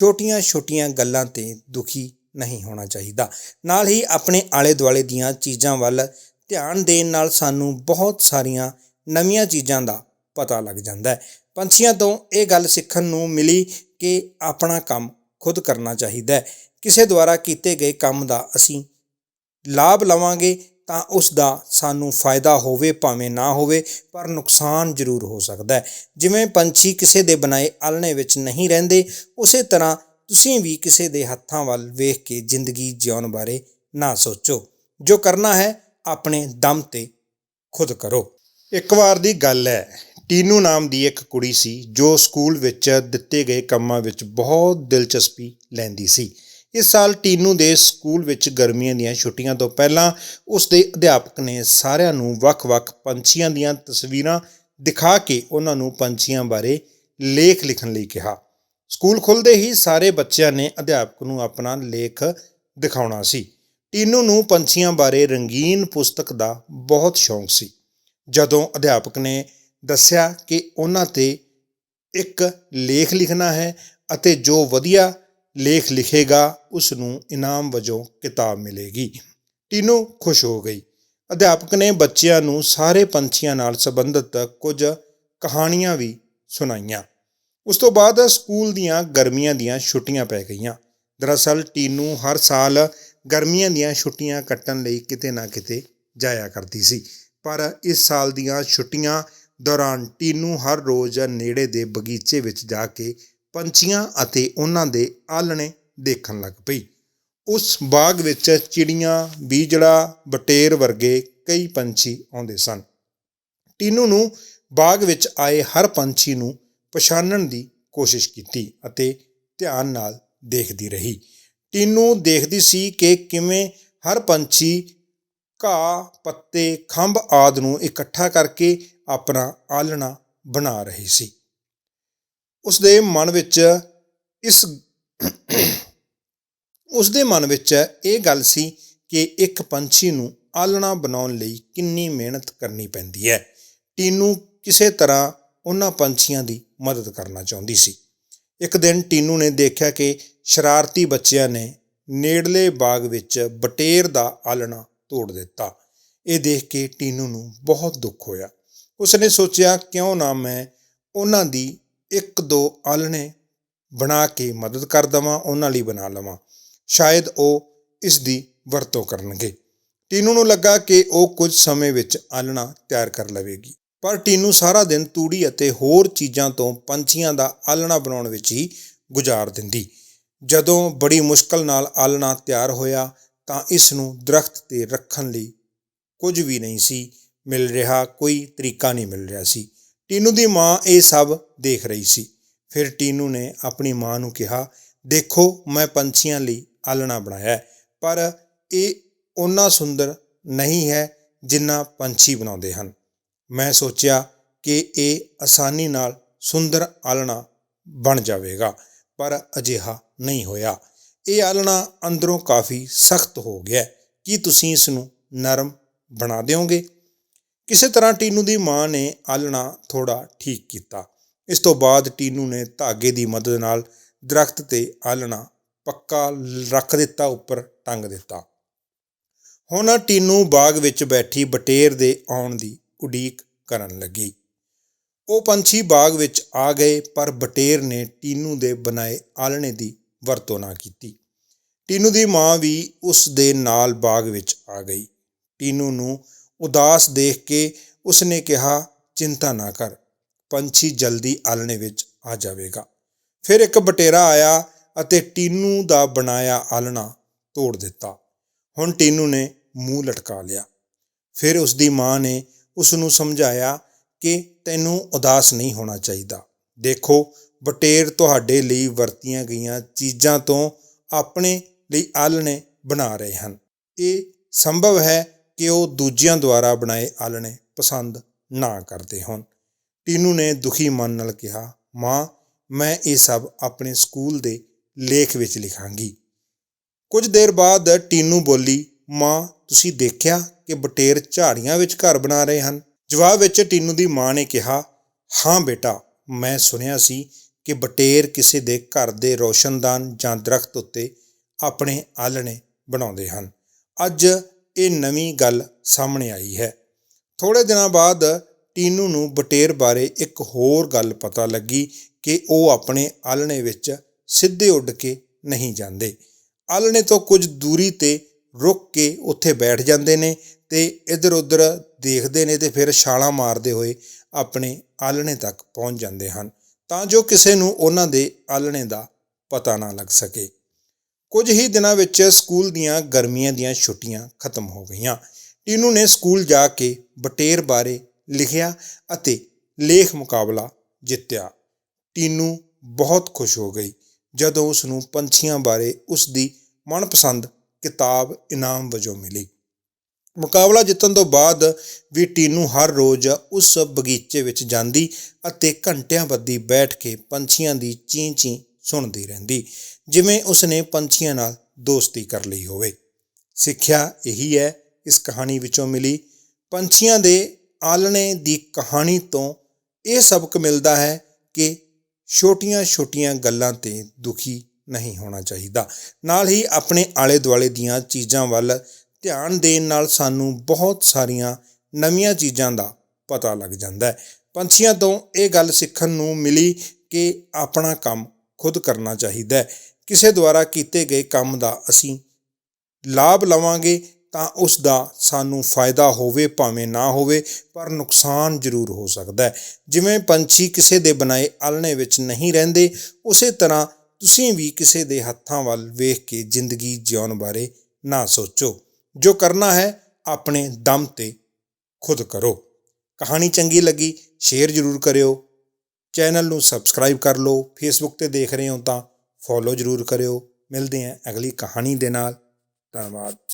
ਛੋਟੀਆਂ-ਛੋਟੀਆਂ ਗੱਲਾਂ ਤੇ ਦੁਖੀ ਨਹੀਂ ਹੋਣਾ ਚਾਹੀਦਾ। ਨਾਲ ਹੀ ਆਪਣੇ ਆਲੇ ਦੁਆਲੇ ਦੀਆਂ ਚੀਜ਼ਾਂ ਵੱਲ ਧਿਆਨ ਦੇਣ ਨਾਲ ਸਾਨੂੰ ਬਹੁਤ ਸਾਰੀਆਂ ਨਵੀਆਂ ਚੀਜ਼ਾਂ ਦਾ ਪਤਾ ਲੱਗ ਜਾਂਦਾ ਹੈ। ਪੰਛੀਆਂ ਤੋਂ ਇਹ ਗੱਲ ਸਿੱਖਣ ਨੂੰ ਮਿਲੀ ਕਿ ਆਪਣਾ ਕੰਮ ਖੁਦ ਕਰਨਾ ਚਾਹੀਦਾ ਹੈ। ਕਿਸੇ ਦੁਆਰਾ ਕੀਤੇ ਗਏ ਕੰਮ ਦਾ ਅਸੀਂ ਲਾਭ ਲਵਾਂਗੇ ਤਾਂ ਉਸ ਦਾ ਸਾਨੂੰ ਫਾਇਦਾ ਹੋਵੇ, ਭਾਵੇਂ ਨਾ ਹੋਵੇ, ਪਰ ਨੁਕਸਾਨ ਜ਼ਰੂਰ ਹੋ ਸਕਦਾ ਜਿਵੇਂ ਪੰਛੀ ਕਿਸੇ ਦੇ ਬਣਾਏ ਆਲਣੇ ਵਿੱਚ ਨਹੀਂ ਰਹਿੰਦੇ, ਉਸੇ ਤਰ੍ਹਾਂ ਤੁਸੀਂ ਵੀ ਕਿਸੇ ਦੇ ਹੱਥਾਂ ਵੱਲ ਵੇਖ ਕੇ ਜ਼ਿੰਦਗੀ ਜਿਉਣ ਬਾਰੇ ਨਾ ਸੋਚੋ। ਜੋ ਕਰਨਾ ਹੈ, ਆਪਣੇ ਦਮ ਤੇ ਖੁਦ ਕਰੋ। ਇੱਕ ਵਾਰ ਦੀ ਗੱਲ ਹੈ, ਟੀਨੂ ਨਾਮ ਦੀ ਇੱਕ ਕੁੜੀ ਸੀ ਜੋ ਸਕੂਲ ਵਿੱਚ ਦਿੱਤੇ ਗਏ ਕੰਮਾਂ ਵਿੱਚ ਬਹੁਤ ਦਿਲਚਸਪੀ ਲੈਂਦੀ ਸੀ। ਇਸ ਸਾਲ ਟੀਨੂ ਦੇ ਸਕੂਲ ਵਿੱਚ ਗਰਮੀਆਂ ਦੀਆਂ ਛੁੱਟੀਆਂ ਤੋਂ ਪਹਿਲਾਂ ਉਸ ਦੇ ਅਧਿਆਪਕ ਨੇ ਸਾਰਿਆਂ ਨੂੰ ਵੱਖ-ਵੱਖ ਪੰਛੀਆਂ ਦੀਆਂ ਤਸਵੀਰਾਂ ਦਿਖਾ ਕੇ ਉਹਨਾਂ ਨੂੰ ਪੰਛੀਆਂ ਬਾਰੇ ਲੇਖ ਲਿਖਣ ਲਈ ਕਿਹਾ। ਸਕੂਲ ਖੁੱਲਦੇ ਹੀ ਸਾਰੇ ਬੱਚਿਆਂ ਨੇ ਅਧਿਆਪਕ ਨੂੰ ਆਪਣਾ ਲੇਖ ਦਿਖਾਉਣਾ ਸੀ। ਟੀਨੂ ਨੂੰ ਪੰਛੀਆਂ ਬਾਰੇ ਰੰਗੀਨ ਪੁਸਤਕ ਦਾ ਬਹੁਤ ਸ਼ੌਂਕ ਸੀ। ਜਦੋਂ ਅਧਿਆਪਕ ਨੇ ਦੱਸਿਆ ਕਿ ਉਹਨਾਂ ਤੇ ਇੱਕ ਲੇਖ ਲਿਖਣਾ ਹੈ ਅਤੇ ਜੋ ਵਧੀਆ ਲੇਖ ਲਿਖੇਗਾ ਉਸ ਨੂੰ ਇਨਾਮ ਵਜੋਂ ਕਿਤਾਬ ਮਿਲੇਗੀ। ਟੀਨੂ ਖੁਸ਼ ਹੋ ਗਈ। ਅਧਿਆਪਕ ਨੇ ਬੱਚਿਆਂ ਨੂੰ ਸਾਰੇ ਪੰਛੀਆਂ ਨਾਲ ਸੰਬੰਧਿਤ ਕੁਝ ਕਹਾਣੀਆਂ ਵੀ ਸੁਣਾਈਆਂ। ਉਸ ਤੋਂ ਬਾਅਦ ਸਕੂਲ ਦੀਆਂ ਗਰਮੀਆਂ ਦੀਆਂ ਛੁੱਟੀਆਂ ਪੈ ਗਈਆਂ। ਦਰਅਸਲ ਟੀਨੂ ਹਰ ਸਾਲ ਗਰਮੀਆਂ ਦੀਆਂ ਛੁੱਟੀਆਂ ਕੱਟਣ ਲਈ ਕਿਤੇ ਨਾ ਕਿਤੇ ਜਾਇਆ ਕਰਦੀ ਸੀ। ਪਰ ਇਸ ਸਾਲ ਦੀਆਂ ਛੁੱਟੀਆਂ ਦੌਰਾਨ ਟੀਨੂ ਹਰ ਰੋਜ਼ ਨੇੜੇ ਦੇ ਬਗੀਚੇ ਵਿੱਚ ਜਾ ਕੇ ਪੰਛੀਆਂ ਅਤੇ ਉਹਨਾਂ ਦੇ ਆਲਣੇ ਦੇਖਣ ਲੱਗ ਪਈ। ਉਸ ਬਾਗ ਵਿੱਚ ਚਿੜੀਆਂ, ਬੀਜੜਾ, ਬਟੇਰ ਵਰਗੇ ਕਈ ਪੰਛੀ ਆਉਂਦੇ ਸਨ। ਟੀਨੂ ਨੂੰ ਬਾਗ ਵਿੱਚ ਆਏ ਹਰ ਪੰਛੀ ਨੂੰ ਪਛਾਣਨ ਦੀ ਕੋਸ਼ਿਸ਼ ਕੀਤੀ ਅਤੇ ਧਿਆਨ ਨਾਲ ਦੇਖਦੀ ਰਹੀ। ਟੀਨੂ ਦੇਖਦੀ ਸੀ ਕਿ ਕਿਵੇਂ ਹਰ ਪੰਛੀ ਘਾਹ, ਪੱਤੇ, ਖੰਭ ਆਦ ਨੂੰ ਇਕੱਠਾ ਕਰਕੇ ਆਪਣਾ ਆਲਣਾ ਬਣਾ ਰਹੀ ਸੀ। ਉਸ ਦੇ ਮਨ ਵਿੱਚ ਇਸ ਉਸ ਦੇ ਮਨ ਵਿੱਚ ਇਹ ਗੱਲ ਸੀ ਕਿ ਇੱਕ ਪੰਛੀ ਨੂੰ ਆਲਣਾ ਬਣਾਉਣ ਲਈ ਕਿੰਨੀ ਮਿਹਨਤ ਕਰਨੀ ਪੈਂਦੀ ਹੈ। ਟੀਨੂ ਕਿਸੇ ਤਰ੍ਹਾਂ ਉਹਨਾਂ ਪੰਛੀਆਂ ਦੀ ਮਦਦ ਕਰਨਾ ਚਾਹੁੰਦੀ ਸੀ। ਇੱਕ ਦਿਨ ਟੀਨੂ ਨੇ ਦੇਖਿਆ ਕਿ ਸ਼ਰਾਰਤੀ ਬੱਚਿਆਂ ਨੇ ਨੇੜਲੇ ਬਾਗ ਵਿੱਚ ਬਟੇਰ ਦਾ ਆਲਣਾ ਤੋੜ ਦਿੱਤਾ। ਇਹ ਦੇਖ ਕੇ ਟੀਨੂ ਨੂੰ ਬਹੁਤ ਦੁੱਖ ਹੋਇਆ। ਉਸਨੇ ਸੋਚਿਆ, ਕਿਉਂ ਨਾ ਮੈਂ ਉਹਨਾਂ ਦੀ ਇੱਕ ਦੋ ਆਲ੍ਹਣੇ ਬਣਾ ਕੇ ਮਦਦ ਕਰ ਦੇਵਾਂ, ਉਹਨਾਂ ਲਈ ਬਣਾ ਲਵਾਂ। ਸ਼ਾਇਦ ਉਹ ਇਸ ਦੀ ਵਰਤੋਂ ਕਰਨਗੇ। ਟੀਨੂ ਨੂੰ ਲੱਗਾ ਕਿ ਉਹ ਕੁਝ ਸਮੇਂ ਵਿੱਚ ਆਲਣਾ ਤਿਆਰ ਕਰ ਲਵੇਗੀ। ਪਰ ਟੀਨੂ ਸਾਰਾ ਦਿਨ ਤੂੜੀ ਅਤੇ ਹੋਰ ਚੀਜ਼ਾਂ ਤੋਂ ਪੰਛੀਆਂ ਦਾ ਆਲਣਾ ਬਣਾਉਣ ਵਿੱਚ ਹੀ ਗੁਜ਼ਾਰ ਦਿੰਦੀ। ਜਦੋਂ ਬੜੀ ਮੁਸ਼ਕਲ ਨਾਲ ਆਲਣਾ ਤਿਆਰ ਹੋਇਆ, ਤਾਂ ਇਸ ਨੂੰ ਦਰਖਤ ਤੇ ਰੱਖਣ ਲਈ ਕੁਝ ਵੀ ਨਹੀਂ ਸੀ ਮਿਲ ਰਿਹਾ, ਕੋਈ ਤਰੀਕਾ ਨਹੀਂ ਮਿਲ ਰਿਹਾ ਸੀ। ਟੀਨੂ ਦੀ ਮਾਂ ਇਹ ਸਭ ਦੇਖ ਰਹੀ ਸੀ। ਫਿਰ ਟੀਨੂ ਨੇ ਆਪਣੀ ਮਾਂ ਨੂੰ ਕਿਹਾ, ਦੇਖੋ, ਮੈਂ ਪੰਛੀਆਂ ਲਈ ਆਲਣਾ ਬਣਾਇਆ ਪਰ ਇਹ ਓਨਾ ਸੁੰਦਰ ਨਹੀਂ ਹੈ ਜਿੰਨਾ ਪੰਛੀ ਬਣਾਉਂਦੇ ਹਨ। ਮੈਂ ਸੋਚਿਆ ਕਿ ਇਹ ਆਸਾਨੀ ਨਾਲ ਸੁੰਦਰ ਆਲਣਾ ਬਣ ਜਾਵੇਗਾ, ਪਰ ਅਜਿਹਾ ਨਹੀਂ ਹੋਇਆ। ਇਹ ਆਲਣਾ ਅੰਦਰੋਂ ਕਾਫੀ ਸਖਤ ਹੋ ਗਿਆ ਕੀ ਤੁਸੀਂ ਇਸ ਨੂੰ ਨਰਮ ਬਣਾ ਦਿਓਗੇ? ਕਿਸੇ ਤਰ੍ਹਾਂ ਟੀਨੂ ਦੀ ਮਾਂ ਨੇ ਆਲਣਾ ਥੋੜਾ ਠੀਕ ਕੀਤਾ। ਇਸ ਤੋਂ ਬਾਅਦ ਟੀਨੂ ਨੇ ਧਾਗੇ ਦੀ ਮਦਦ ਨਾਲ ਦਰਖਤ ਤੇ ਆਲਣਾ ਪੱਕਾ ਰੱਖ ਦਿੱਤਾ, ਉੱਪਰ ਟੰਗ ਦਿੱਤਾ। ਹੁਣ ਟੀਨੂ ਬਾਗ ਵਿੱਚ ਬੈਠੀ ਬਟੇਰ ਦੇ ਆਉਣ ਦੀ ਉਡੀਕ ਕਰਨ ਲੱਗੀ। ਉਹ ਪੰਛੀ ਬਾਗ ਵਿੱਚ ਆ ਗਏ, ਪਰ ਬਟੇਰ ਨੇ ਟੀਨੂ ਦੇ ਬਣਾਏ ਆਲਣੇ ਦੀ ਵਰਤੋਂ ਨਾ ਕੀਤੀ। ਟੀਨੂ ਦੀ ਮਾਂ ਵੀ ਉਸ ਦੇ ਨਾਲ ਬਾਗ ਵਿੱਚ ਆ ਗਈ। ਟੀਨੂ ਨੂੰ ਉਦਾਸ ਦੇਖ ਕੇ ਉਸਨੇ ਕਿਹਾ, ਚਿੰਤਾ ਨਾ ਕਰ, ਪੰਛੀ ਜਲਦੀ ਆਲਣੇ ਵਿੱਚ ਆ ਜਾਵੇਗਾ। ਫਿਰ ਇੱਕ ਬਟੇਰਾ ਆਇਆ ਅਤੇ ਟੀਨੂ ਦਾ ਬਣਾਇਆ ਆਲਣਾ ਤੋੜ ਦਿੱਤਾ। ਹੁਣ ਟੀਨੂ ਨੇ ਮੂੰਹ ਲਟਕਾ ਲਿਆ। ਫਿਰ ਉਸ ਦੀ ਮਾਂ ਨੇ ਉਸ ਨੂੰ ਸਮਝਾਇਆ ਕਿ ਤੈਨੂੰ ਉਦਾਸ ਨਹੀਂ ਹੋਣਾ ਚਾਹੀਦਾ। ਦੇਖੋ, ਬਟੇਰ ਤੁਹਾਡੇ ਲਈ ਵਰਤੀਆਂ ਗਈਆਂ ਚੀਜ਼ਾਂ ਤੋਂ ਆਪਣੇ ਲਈ ਆਲਣੇ ਬਣਾ ਰਹੇ ਹਨ। ਇਹ ਸੰਭਵ ਹੈ ਕਿ ਉਹ ਦੂਜਿਆਂ ਦੁਆਰਾ ਬਣਾਏ ਆਲਣੇ ਪਸੰਦ ਨਾ ਕਰਦੇ ਹੋਣ। ਟੀਨੂ ਨੇ ਦੁਖੀ ਮਨ ਨਾਲ ਕਿਹਾ, ਮਾਂ, ਮੈਂ ਇਹ ਸਭ ਆਪਣੇ ਸਕੂਲ ਦੇ ਲੇਖ ਵਿੱਚ ਲਿਖਾਂਗੀ। ਕੁਝ ਦੇਰ ਬਾਅਦ ਟੀਨੂ ਬੋਲੀ, ਮਾਂ, ਤੁਸੀਂ ਦੇਖਿਆ ਕਿ ਬਟੇਰ ਝਾੜੀਆਂ ਵਿੱਚ ਘਰ ਬਣਾ ਰਹੇ ਹਨ? ਜਵਾਬ ਵਿੱਚ ਟੀਨੂ ਦੀ ਮਾਂ ਨੇ ਕਿਹਾ, ਹਾਂ ਬੇਟਾ, ਮੈਂ ਸੁਣਿਆ ਸੀ ਕਿ ਬਟੇਰ ਕਿਸੇ ਦੇ ਘਰ ਦੇ ਰੋਸ਼ਨਦਾਨ ਜਾਂ ਦਰਖਤ ਉੱਤੇ ਆਪਣੇ ਆਲਣੇ ਬਣਾਉਂਦੇ ਹਨ। ਅੱਜ ਇਹ ਨਵੀਂ ਗੱਲ ਸਾਹਮਣੇ ਆਈ ਹੈ। ਥੋੜੇ ਦਿਨਾਂ ਬਾਅਦ ਟੀਨੂ ਨੂੰ ਬਟੇਰ ਬਾਰੇ ਇੱਕ ਹੋਰ ਗੱਲ ਪਤਾ ਲੱਗੀ ਕਿ ਉਹ ਆਪਣੇ ਆਲਣੇ ਵਿੱਚ ਸਿੱਧੇ ਉੱਡ ਕੇ ਨਹੀਂ ਜਾਂਦੇ। ਆਲਣੇ ਤੋਂ ਕੁਝ ਦੂਰੀ ਤੇ ਰੁਕ ਕੇ ਉੱਥੇ ਬੈਠ ਜਾਂਦੇ ਨੇ ਤੇ ਇੱਧਰ ਉੱਧਰ ਦੇਖਦੇ ਨੇ ਤੇ ਫਿਰ ਛਾਲਾਂ ਮਾਰਦੇ ਹੋਏ ਆਪਣੇ ਆਲਣੇ ਤੱਕ ਪਹੁੰਚ ਜਾਂਦੇ ਹਨ ਤਾਂ ਜੋ ਕਿਸੇ ਨੂੰ ਉਹਨਾਂ ਦੇ ਆਲਣੇ ਦਾ ਪਤਾ ਨਾ ਲੱਗ ਸਕੇ। ਕੁਝ ਹੀ ਦਿਨਾਂ ਵਿੱਚ ਸਕੂਲ ਦੀਆਂ ਗਰਮੀਆਂ ਦੀਆਂ ਛੁੱਟੀਆਂ ਖਤਮ ਹੋ ਗਈਆਂ। ਟੀਨੂ ਨੇ ਸਕੂਲ ਜਾ ਕੇ ਬਟੇਰ ਬਾਰੇ ਲਿਖਿਆ ਅਤੇ ਲੇਖ ਮੁਕਾਬਲਾ ਜਿੱਤਿਆ। ਟੀਨੂ ਬਹੁਤ ਖੁਸ਼ ਹੋ ਗਈ ਜਦੋਂ ਉਸ ਨੂੰ ਪੰਛੀਆਂ ਬਾਰੇ ਉਸ ਦੀ ਮਨਪਸੰਦ ਕਿਤਾਬ ਇਨਾਮ ਵਜੋਂ ਮਿਲੀ। ਮੁਕਾਬਲਾ ਜਿੱਤਣ ਤੋਂ ਬਾਅਦ ਵੀ ਟੀਨੂ ਹਰ ਰੋਜ਼ ਉਸ ਬਗੀਚੇ ਵਿੱਚ ਜਾਂਦੀ ਅਤੇ ਘੰਟਿਆਂ ਬੱਧੀ ਬੈਠ ਕੇ ਪੰਛੀਆਂ ਦੀ ਚੀਂ ਚੀਂ ਸੁਣਦੀ ਰਹਿੰਦੀ, ਜਿਵੇਂ ਉਸਨੇ ਪੰਛੀਆਂ ਨਾਲ ਦੋਸਤੀ ਕਰ ਲਈ ਹੋਵੇ। ਸਿੱਖਿਆ ਇਹੀ ਹੈ, ਇਸ ਕਹਾਣੀ ਵਿੱਚੋਂ ਮਿਲੀ। ਪੰਛੀਆਂ ਦੇ ਆਲਣੇ ਦੀ ਕਹਾਣੀ ਤੋਂ ਇਹ ਸਬਕ ਮਿਲਦਾ ਹੈ ਕਿ ਛੋਟੀਆਂ-ਛੋਟੀਆਂ ਗੱਲਾਂ ਤੇ ਦੁਖੀ ਨਹੀਂ ਹੋਣਾ ਚਾਹੀਦਾ। ਨਾਲ ਹੀ ਆਪਣੇ ਆਲੇ ਦੁਆਲੇ ਦੀਆਂ ਚੀਜ਼ਾਂ ਵੱਲ ਧਿਆਨ ਦੇਣ ਨਾਲ ਸਾਨੂੰ ਬਹੁਤ ਸਾਰੀਆਂ ਨਵੀਆਂ ਚੀਜ਼ਾਂ ਦਾ ਪਤਾ ਲੱਗ ਜਾਂਦਾ ਹੈ। ਪੰਛੀਆਂ ਤੋਂ ਇਹ ਗੱਲ ਸਿੱਖਣ ਨੂੰ ਮਿਲੀ ਕਿ ਆਪਣਾ ਕੰਮ ਖੁਦ ਕਰਨਾ ਚਾਹੀਦਾ ਹੈ। ਕਿਸੇ ਦੁਆਰਾ ਕੀਤੇ ਗਏ ਕੰਮ ਦਾ ਅਸੀਂ ਲਾਭ ਲਵਾਂਗੇ ਤਾਂ ਉਸ ਦਾ ਸਾਨੂੰ ਫਾਇਦਾ ਹੋਵੇ, ਭਾਵੇਂ ਨਾ ਹੋਵੇ, ਪਰ ਨੁਕਸਾਨ ਜ਼ਰੂਰ ਹੋ ਸਕਦਾ ਹੈ। ਜਿਵੇਂ ਪੰਛੀ ਕਿਸੇ ਦੇ ਬਣਾਏ ਆਲਣੇ ਵਿੱਚ ਨਹੀਂ ਰਹਿੰਦੇ, ਉਸੇ ਤਰ੍ਹਾਂ ਤੁਸੀਂ ਵੀ ਕਿਸੇ ਦੇ ਹੱਥਾਂ ਵੱਲ ਵੇਖ ਕੇ ਜ਼ਿੰਦਗੀ ਜਿਉਣ ਬਾਰੇ ਨਾ ਸੋਚੋ। ਜੋ ਕਰਨਾ ਹੈ, ਆਪਣੇ ਦਮ ਤੇ ਖੁਦ ਕਰੋ। ਕਹਾਣੀ ਚੰਗੀ ਲੱਗੀ, ਸ਼ੇਅਰ ਜ਼ਰੂਰ ਕਰਿਓ। ਚੈਨਲ ਨੂੰ ਸਬਸਕ੍ਰਾਈਬ ਕਰ ਲਓ ਫੇਸਬੁੱਕ ਤੇ ਦੇਖ ਰਹੇ ਹੋ ਤਾਂ ਫੋਲੋ ਜ਼ਰੂਰ ਕਰਿਓ। ਮਿਲਦੇ ਹਾਂ ਅਗਲੀ ਕਹਾਣੀ ਦੇ ਨਾਲ। ਧੰਨਵਾਦ।